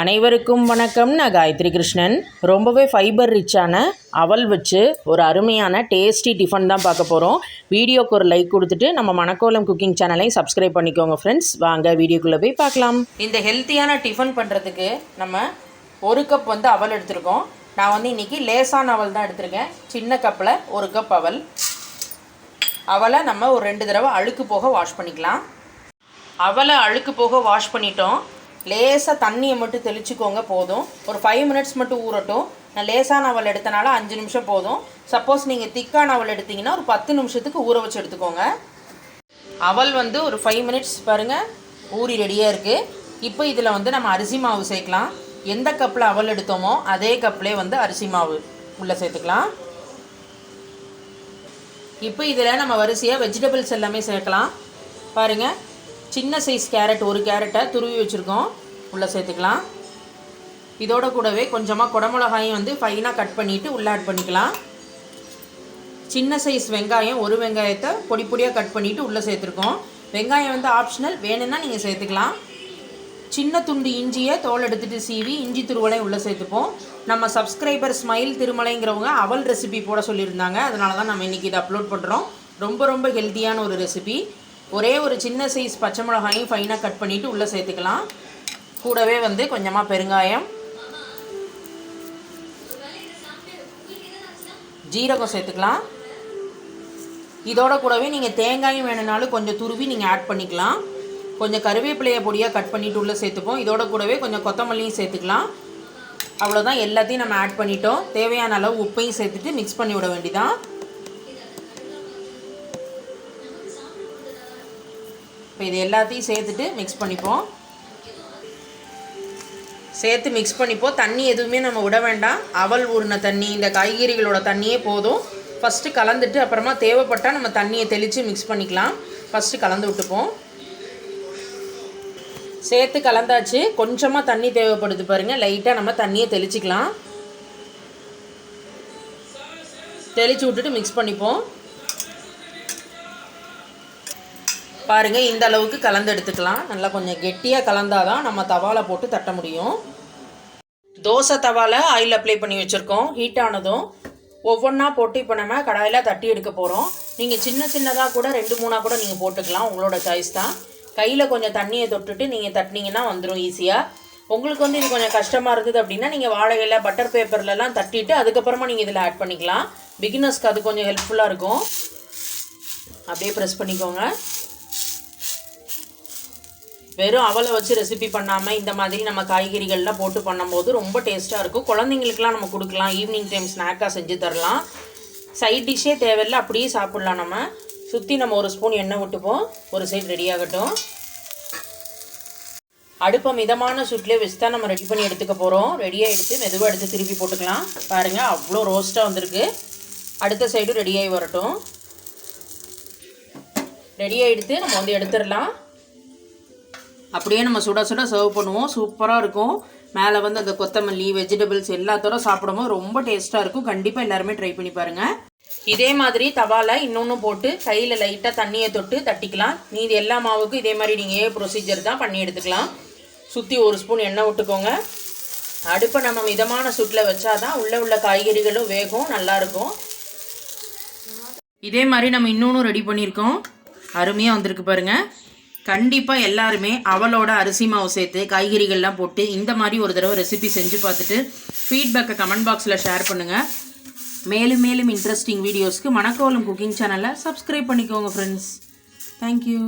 அனைவருக்கும் வணக்கம். நான் காயத்ரி கிருஷ்ணன். ரொம்பவே ஃபைபர் ரிச்சான அவல் வச்சு ஒரு அருமையான டேஸ்டி டிஃபன் தான் பார்க்க போகிறோம் வீடியோக்கு ஒரு லைக் கொடுத்துட்டு நம்ம மணக்கோலம் குக்கிங் சேனலையும் சப்ஸ்கிரைப் பண்ணிக்கோங்க ஃப்ரெண்ட்ஸ் வாங்க வீடியோக்குள்ளே போய் பார்க்கலாம். இந்த ஹெல்த்தியான டிஃபன் பண்ணுறதுக்கு நம்ம ஒரு கப் வந்து அவல் எடுத்திருக்கோம். நான் வந்து இன்றைக்கி லேசான அவல் தான் எடுத்திருக்கேன். சின்ன கப்பில் ஒரு கப் அவல். அவலை நம்ம ஒரு ரெண்டு தடவை அழுக்கு போக வாஷ் பண்ணிக்கலாம். அவலை அழுக்கு போக வாஷ் பண்ணிட்டோம். லேசாக தண்ணியை மட்டும் தெளிச்சுக்கோங்க போதும். ஒரு ஃபைவ் மினிட்ஸ் மட்டும் ஊறட்டும். நான் லேசான நவல் எடுத்தனால அஞ்சு நிமிஷம் போதும். சப்போஸ் நீங்கள் திக்கான நவல் எடுத்தீங்கன்னா ஒரு பத்து நிமிஷத்துக்கு ஊற வச்சு எடுத்துக்கோங்க. அவல் வந்து ஒரு ஃபைவ் மினிட்ஸ் பாருங்கள் ஊறி ரெடியாக இருக்குது இப்போ இதில் வந்து நம்ம அரிசி மாவு சேர்க்கலாம். எந்த கப்பில் அவல் எடுத்தோமோ அதே கப்லேயே வந்து அரிசி மாவு உள்ளே சேர்த்துக்கலாம். இப்போ இதில் நம்ம வரிசையாக வெஜிடபிள்ஸ் எல்லாமே சேர்க்கலாம். பாருங்கள் சின்ன சைஸ் கேரட் ஒரு கேரட்டை துருவி வச்சுருக்கோம். உள்ளே சேர்த்துக்கலாம். இதோட கூடவே கொஞ்சமாக குடமிளகாயும் வந்து ஃபைனாக கட் பண்ணிவிட்டு உள்ளே ஆட் பண்ணிக்கலாம். சின்ன சைஸ் வெங்காயம் ஒரு வெங்காயத்தை பொடி பொடியாக கட் பண்ணிவிட்டு உள்ளே சேர்த்துருக்கோம். வெங்காயம் வந்து ஆப்ஷனல் வேணும்னா நீங்கள் சேர்த்துக்கலாம். சின்ன துண்டு இஞ்சியை தோல் எடுத்துகிட்டு சீவி இஞ்சி துருவலை உள்ளே சேர்த்துப்போம். நம்ம சப்ஸ்கிரைபர் ஸ்மைல் திருமலைங்கிறவங்க அவல் ரெசிபி போட சொல்லியிருந்தாங்க. அதனால தான் நம்ம இன்றைக்கி இதை அப்லோட் பண்ணுறோம் ரொம்ப ரொம்ப ஹெல்த்தியான ஒரு ரெசிபி ஒரே ஒரு சின்ன சைஸ் பச்சை மிளகாயும் ஃபைனாக கட் பண்ணிவிட்டு உள்ளே சேர்த்துக்கலாம். கூடவே வந்து கொஞ்சமாக பெருங்காயம். ஜீரகம் சேர்த்துக்கலாம். இதோட கூடவே நீங்கள் தேங்காயும் வேணும்னாலும் கொஞ்சம் துருவி நீங்கள் ஆட் பண்ணிக்கலாம். கொஞ்சம் கருவேப்பிலையை பொடியாக கட் பண்ணிவிட்டு உள்ளே சேர்த்துப்போம். இதோட கூடவே கொஞ்சம் கொத்தமல்லியும் சேர்த்துக்கலாம். அவ்வளோதான் எல்லாத்தையும் நம்ம ஆட் பண்ணிட்டோம். தேவையான அளவு உப்பையும் சேர்த்துட்டு மிக்ஸ் பண்ணி விட வேண்டியதான் இப்போ இது எல்லாத்தையும் சேர்த்துட்டு மிக்ஸ் பண்ணிப்போம். சேர்த்து மிக்ஸ் பண்ணிப்போம். தண்ணி எதுவுமே நம்ம விட வேண்டாம். அவல் ஊறின தண்ணி இந்த காய்கறிகளோட தண்ணியே போதும். ஃபஸ்ட்டு கலந்துட்டு அப்புறமா தேவைப்பட்டால் நம்ம தண்ணியை தெளித்து மிக்ஸ் பண்ணிக்கலாம். ஃபஸ்ட்டு கலந்து விட்டுப்போம். சேர்த்து கலந்தாச்சு. கொஞ்சமாக தண்ணி தேவைப்படுது பாருங்கள் லைட்டாக நம்ம தண்ணியை தெளிச்சிக்கலாம். தெளித்து விட்டுட்டு மிக்ஸ் பண்ணிப்போம். பாருங்கள் இந்த அளவுக்கு கலந்து எடுத்துக்கலாம். நல்லா கொஞ்சம் கெட்டியாக கலந்தால் தான் நம்ம தவாவில் போட்டு தட்ட முடியும். தோசை தவாவில் ஆயில் அப்ளை பண்ணி வச்சுருக்கோம். ஹீட் ஆனதும் ஒவ்வொன்றா போட்டு இப்போ நம்ம கடாயில் தட்டி எடுக்க போகிறோம் நீங்கள் சின்ன சின்னதாக கூட ரெண்டு மூணாக கூட நீங்கள் போட்டுக்கலாம். உங்களோட சாய்ஸ் தான். கையில் கொஞ்சம் தண்ணியை தொட்டுட்டு நீங்கள் தட்டினீங்கன்னா வந்துடும் ஈஸியாக உங்களுக்கு வந்து இது கொஞ்சம் கஷ்டமாக இருக்குது அப்படின்னா நீங்கள் வாழையில் பட்டர் பேப்பர்லலாம் தட்டிட்டு அதுக்கப்புறமா நீங்கள் இதில் ஆட் பண்ணிக்கலாம். பிகினர்ஸ்க்கு அது கொஞ்சம் ஹெல்ப்ஃபுல்லாக இருக்கும். அப்படியே ப்ரெஸ் பண்ணிக்கோங்க. வெறும் அவளை வச்சு ரெசிபி பண்ணாமல் இந்த மாதிரி நம்ம காய்கறிகள்லாம் போட்டு பண்ணும்போது ரொம்ப டேஸ்ட்டாக இருக்கும். குழந்தைங்களுக்குலாம் நம்ம கொடுக்கலாம். ஈவினிங் டைம் ஸ்நாக்காக செஞ்சு தரலாம். சைட் டிஷ்ஷே தேவையில்லை அப்படியே சாப்பிட்லாம் நம்ம. சுற்றி நம்ம ஒரு ஸ்பூன் எண்ணெய் விட்டுப்போம். ஒரு சைடு ரெடி ஆகட்டும். அடுப்பை மிதமான சுட்டிலே வச்சு தான் நம்ம ரெடி பண்ணி எடுத்துக்க போகிறோம் ரெடியாக எடுத்து மெதுவாக எடுத்து திருப்பி போட்டுக்கலாம். பாருங்கள் அவ்வளோ ரோஸ்ட்டாக வந்திருக்கு. அடுத்த சைடும் ரெடியாகி வரட்டும். ரெடியாக எடுத்து நம்ம வந்து எடுத்துடலாம். அப்படியே நம்ம சுட சுட சர்வ் பண்ணுவோம். சூப்பராக இருக்கும். மேலே வந்து அந்த கொத்தமல்லி வெஜிடபிள்ஸ் எல்லாத்தோட சாப்பிடும்போது ரொம்ப டேஸ்ட்டாக இருக்கும். கண்டிப்பாக எல்லாருமே ட்ரை பண்ணி பாருங்கள் இதே மாதிரி தவாவில் இன்னொன்று போட்டு கையில் லைட்டாக தண்ணியை தொட்டு தட்டிக்கலாம். மீதி எல்லா மாவுக்கும் இதே மாதிரி நீங்கள் ப்ரொசீஜர் தான் பண்ணி எடுத்துக்கலாம். சுற்றி ஒரு ஸ்பூன் எண்ணெய் விட்டுக்கோங்க. அடுப்பை நம்ம மிதமான சுட்டில் வச்சாதான் உள்ளே உள்ள காய்கறிகளும் வேகும் நல்லாயிருக்கும் இதே மாதிரி நம்ம இன்னொன்று ரெடி பண்ணியிருக்கோம். அருமையாக வந்திருக்கு பாருங்கள் கண்டிப்பாக எல்லாருமே அவளோட அரிசி மாவு சேர்த்து காய்கறிகள்லாம் போட்டு இந்த மாதிரி ஒரு தடவை ரெசிபி செஞ்சு பார்த்துட்டு ஃபீட்பேக்கை கமெண்ட் பாக்ஸில் ஷேர் பண்ணுங்கள் மேலும் மேலும் இன்ட்ரெஸ்டிங் வீடியோஸ்க்கு மணக்கோலம் குக்கிங் சேனலை சப்ஸ்கிரைப் பண்ணிக்கோங்க ஃப்ரெண்ட்ஸ் தேங்க்யூ